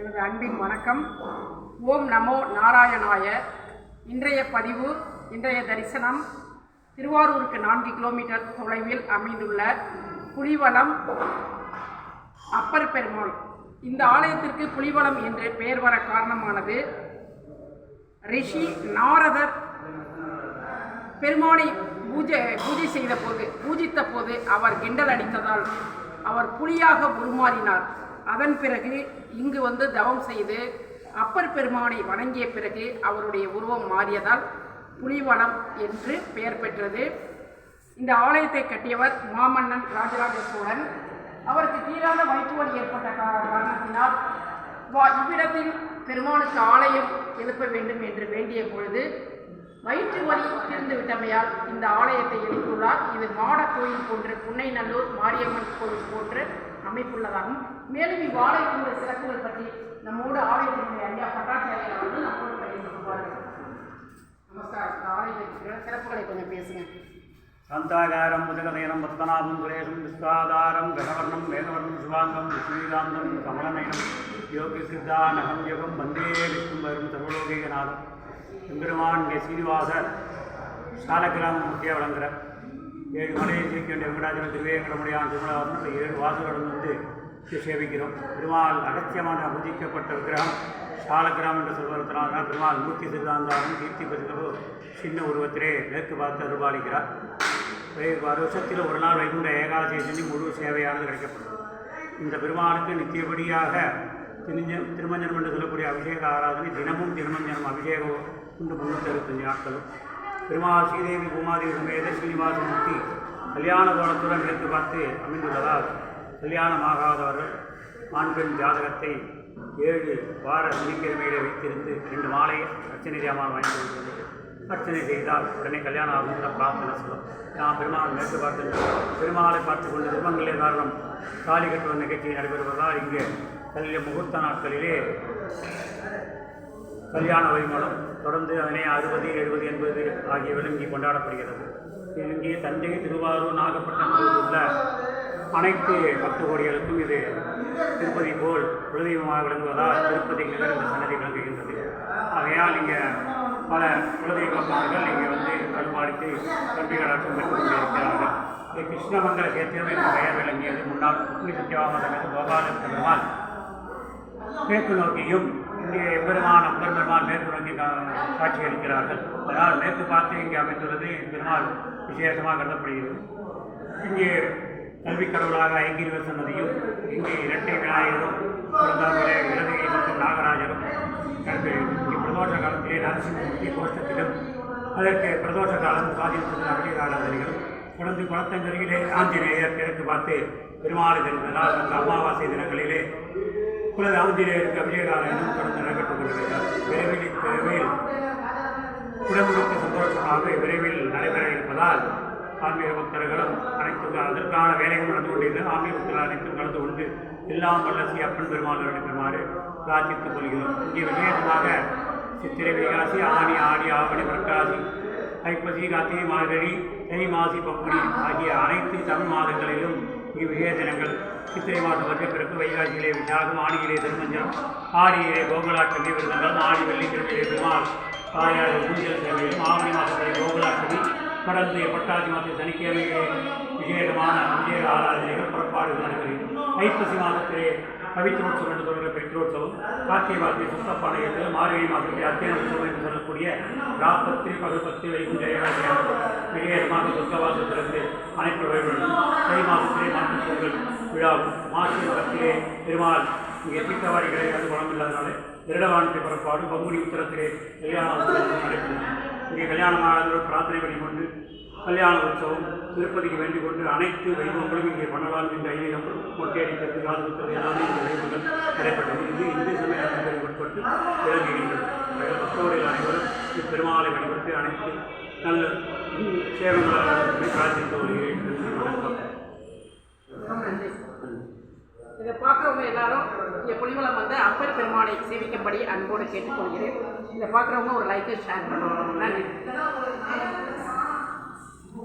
எனது அன்பின் வணக்கம். ஓம் நமோ நாராயணாய. இன்றைய பதிவு இன்றைய தரிசனம் திருவாரூருக்கு நான்கு கிலோமீட்டர் தொலைவில் அமைந்துள்ள புலிவலம் அப்பர் பெருமாள். இந்த ஆலயத்திற்கு புலிவலம் என்று பெயர் வர காரணமானது ரிஷி நாரதர் பெருமானை பூஜை பூஜை செய்த போது பூஜித்த போது அவர் கிண்டல் அடித்ததால் அவர் புலியாக உருமாறினார். அதன் பிறகு இங்கு வந்து தவம் செய்து அப்பர் பெருமானை வணங்கிய பிறகு அவருடைய உருவம் மாறியதால் புலிவனம் என்று பெயர் பெற்றது. இந்த ஆலயத்தை கட்டியவர் மாமன்னன் ராஜராஜ சோழன். அவருக்கு தீராத வைத்துவல் ஏற்பட்ட காரணத்தினால் வா இவ்விடத்தில் பெருமானுக்கு ஆலயம் எழுப்ப வேண்டும் என்று வேண்டிய பொழுது வயிற்று வலி தீர்ந்து விட்டமையால் இந்த ஆலயத்தை எழுப்பியுள்ளார். இது மாட கோயில் போன்று புன்னைநல்லூர் மாரியம்மன் கோயில் போன்று அமைப்புள்ளதாகும். மேலும் இவ்வாலயத்தினுடைய சிறப்புகள் பற்றி நம்மோடு ஆலயத்தினுடைய ஐயா பட்டாச்சாரியார் அவர்கள் நம்மோடு பகிர்ந்து நமஸ்காரம். இந்த சிறப்புகளை கொஞ்சம் பேசுங்க. சாந்தாகாரம் முதகதயனம் பத்மநாபம் சுரேஷம் விஸ்வாதாரம் கணவர்ணம் வேதவர்ணம் சிவாங்கம் விஸ்வீகாந்தம் கமலநயனம் யோகி சித்தானகம் யோகம் வந்தே விஷ்ணு வரும் சர்வலோகநாதம் எம்பெருமான் இங்கே சீனிவாசர் சாலக்கிராமம் முக்கிய வழங்குகிறார் ஏழு மலையை தூக்கி வேண்டிய வெங்கடாஜலம் திருவேங்கடமுடியான் திருமணம் ஏழு வாசலுடன் வந்து சேவிக்கிறோம். பெருமாள் அகத்தியமான பூஜிக்கப்பட்ட விக்கிரகம் சாலக்கிராம் என்று சொல்வதனால் பெருமாள் மூர்த்தி சித்தாந்தாலும் கீர்த்தி பெருகிறோ சின்ன உருவத்திலே மேற்கு பார்த்து அருள்பாலிக்கிறார். வருஷத்தில் ஒரு நாள் வைகுண்ட ஏகாதசி செஞ்சு முழு சேவையானது கிடைக்கப்படும். இந்த பெருமாளுக்கு நித்தியபடியாக திருஞ்ச திருமஞ்சனம் என்று சொல்லக்கூடிய அபிஷேக ஆராதனை தினமும் திருமஞ்சனம் அபிஷேகம் உண்டு முன்னூற்றி அறுபத்தஞ்சு நாட்களும். பெருமாள் ஸ்ரீதேவி பூமாதேவி சமேத ஸ்ரீனிவாசமூர்த்தி கல்யாண கோணத்துடன் எடுத்து பார்த்து அமைந்துள்ளதால் கல்யாணமாகாதவர்கள் ஆண் பெண் ஜாதகத்தை ஏழு வார சனிக்கிழமையிலே வைத்திருந்து ரெண்டு மாலை அர்ச்சனை ஜாமான் வாங்கி கொடுக்கிறது அர்ச்சனை செய்தால் உடனே கல்யாணம் ஆகுங்கிற பிரார்த்தனை சொல்லும். நான் பெருமாள் மேற்கு பார்த்து பெருமாளை பார்த்து கொண்டு திருமங்களே காரணம் தாலி கட்டுவ நிகழ்ச்சி நடைபெறுவதால் இங்கே கல்ய முகூர்த்த நாட்களிலே கல்யாண வைமலம் தொடர்ந்து அதனை அறுபது எழுபது எண்பது ஆகிய விளங்கி கொண்டாடப்படுகிறது. இங்கே தஞ்சை திருவாரூர் நாகப்பட்டினம் உள்ள அனைத்து பக்த கோடிகளுக்கும் இது திருப்பதி போல் குலதெய்வமாக விளங்குவதால் திருப்பதி நிகர் இந்த சன்னதி விளங்குகின்றது. ஆகையால் இங்கே பல குலதெய்வ பக்தர்கள் இங்கே வந்து கருமாடித்து கல்வி கடாட்சம் கொண்டிருக்கிறார்கள். இது கிருஷ்ணமங்கல சேத்திரம் என்ற பெயர் விளங்கியது முன்னாள் உக்மி சத்தியவாம சமேத பெருமாள். மேற்கு நோக்கியும் இங்கே எம்பெருமான் அப்பர் பெருமாள் மேற்கு நோக்கி காட்சி அளிக்கிறார்கள் அதனால் மேற்கு பார்த்து இங்கே அமைந்துள்ளது பெருமாள் விசேஷமாக கருதப்படுகிறது. இங்கே கல்வி கடவுளாக ஐங்கிரிவர் சன்னதியும் இங்கே இரட்டை விநாயகரும் பிறந்தாமலே இடதுகை மற்றும் நாகராஜரும் பிரதோஷ காலத்திலே நரசிம்மூர்த்தி கோஷ்டத்திலும் அதற்கு பிரதோஷ காலம் சுவாதீனத்தில் அபிஷேக ஆராதனைகளும் தொடர்ந்து குளத்தங்கரையிலே ஆஞ்சநேயர் கிழக்கு பார்த்து பெருமாள் தெரிந்ததால் அந்த அமாவாசை தினங்களிலே குலத ஆஞ்சநேயருக்கு அபிஷேகாலயமும் தொடர்ந்து நடைபெற்றுக் கொண்டிருக்கிறார் விரைவில் விரைவில் குடமுழுக்க சந்தோஷமாக விரைவில் நடைபெற இருப்பதால் ஆன்மீக பக்தர்களும் அனைத்து அதற்கான வேலைகள் நடந்து கொண்டிருக்கிறது ஆன்மீக பக்தர்கள் அனைத்தும் கலந்து கொண்டு எல்லாம் வல்ல ஸ்ரீ அப்பன் பெருமாள் நடைபெறுமாறு பிரார்த்தித்துக் கொள்கிறோம் இங்கே விசேஷமாக சித்திரை வைகாசி ஆணி ஆடி ஆவணி பிரகாசி ஐப்பசி கார்த்திகை மார்கழி தை மாசி பங்குனி ஆகிய அனைத்து தமிழ் மாதங்களிலும் இங்கு தினங்கள் சித்திரை மாதம் வந்த பிறப்பு வைகாசியிலே விசாகம் ஆடியிலே திருமஞ்சனம் ஆடியிலே கோகுலாட்டமி விருதுங்கள் ஆடி வெள்ளிக்கிழமையிலே பெருமாள் தாயார் ஊஞ்சல் சேவையிலும் ஆவணி மாதத்திலே கோகுலாட்டமி கடந்து பட்டாசி மாதத்தில் சனிக்கிழமையிலே விசேஷமான அபிஷேக ஆராதனைகள் புறப்பாடுகள் நடைபெறுகிறது. ஐப்பசி மாதத்திலே பவித்ரோத்சவம் என்று சொல்கிற பவித்ரோத்சவம் கார்த்திகை மாதத்தில் சுத்தப்பாளையத்தில் மார்கழி மாதத்தில் அத்தியன உற்சவம் என்று சொல்லக்கூடிய ராப்பத்து பகல்பத்து வைகுண்ட விஜய அனைத்து வழிபடும் தை மாதத்திலே பொங்கல் விழாவும் மாசி மதத்திலே பெருமாள் இங்கே தீர்த்தவாரிகளை அது குளம் இல்லாதனாலே திருடவானத்தை புறப்பாடு பங்குனி உத்தரத்திலே கல்யாண உற்சவம் நடைபெறும். இங்கே கல்யாணமானதோடு பிரார்த்தனை பண்ணிக்கொண்டு கல்யாண உற்சவம் திருப்பதிக்கு வேண்டிக் கொண்டு அனைத்து வைபவங்களும் இங்கே பண்ணலாம் என்ற ஐதீகம் மொட்டையடிக்கிறது காது குத்துறது எல்லாமே இந்த வைபவங்கள் நடைபெற்றது இது இந்து சமய அறநிலைக்கு உட்பட்டு விளங்குகின்றது. ஆக அனைவரும் இப்பெருமாளை வழிபட்டு அனைத்து நல்ல ம், சேவங்களாக ஒரு நன்றி, வணக்கம். இதை பார்க்குறவங்க எல்லாரும் இங்கே புலிவலம் வந்து அப்பர் பெருமானை சேவிக்கும்படி அன்போடு கேட்டுக்கொள்கிறேன். இதை பார்க்குறவங்க ஒரு லைக்கை ஷேர் பண்ணுவாங்க நன்றி.